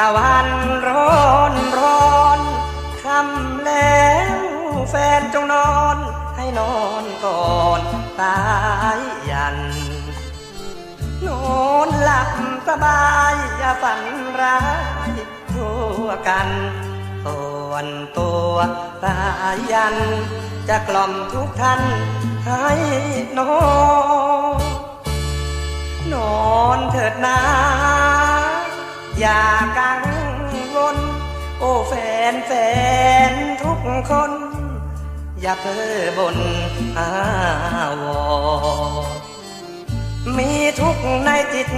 ตะวันร้อนร้อนคำแล้วแฟนจงนอน ให้นอนก่อนตายยัน นอนหลับสบายอย่าฝันร้ายทั่วกันส่วนตัวตายัน จะกล่อมทุกท่านให้นอน แฟนแฟนทุกคน อย่าเพ้อบนอาวรมีทุกในจิต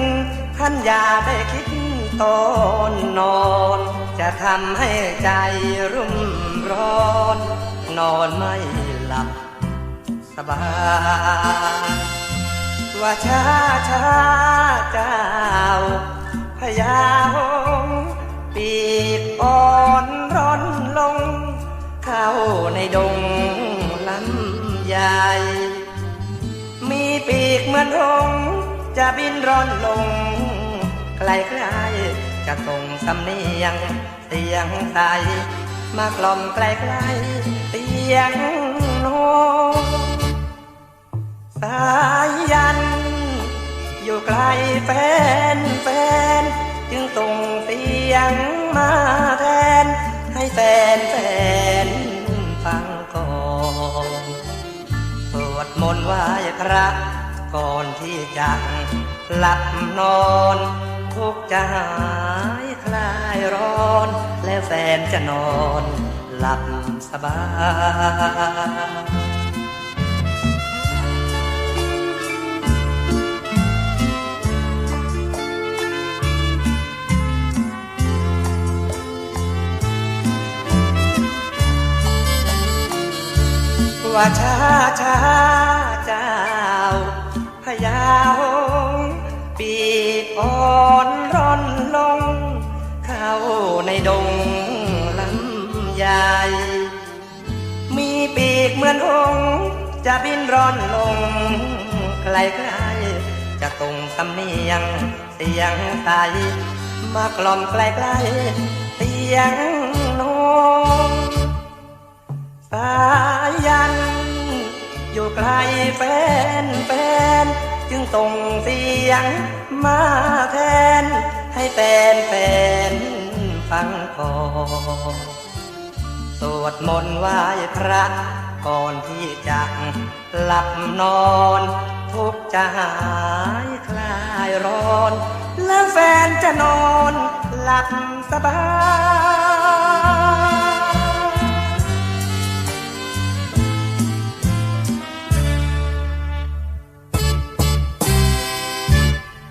ท่านอย่าได้คิดตอนนอน จะทำให้ใจรุ่มร้อน นอนไม่หลับสบายว่าช้าช้า กเหมือนหงจะบินร่อนลงไกลไกลจะส่งสำเนียง เสียงใสมากล่อมไกลไกลๆเสียงโนสายยัน อยู่ไกลแฟนแฟน จึงส่งเสียงมาแทน ให้แฟนแฟนฟังก่อนสวดมนต์ไหว้พระ ก่อนที่จะหลับนอนทุกจะหายคลายร้อน แล้วแฟนจะนอนหลับสบายว่าช้าช้า ดงลำใหญ่มีปีกเหมือนหงส์จะบินร่อนลงไกลๆจะตรงสำเนียงเสียงใสมากล่อมไกลไกลๆเสียงโนงสายยัน อยู่ไกลแฟนแฟนจึงส่งเสียงมาแทน ให้แฟนแฟน ฟังก่อสวดมนต์ไหว้พระ ก่อนที่จะหลับนอน ทุกจะหายคลายร้อน แล้วแฟนจะนอนหลับสบาย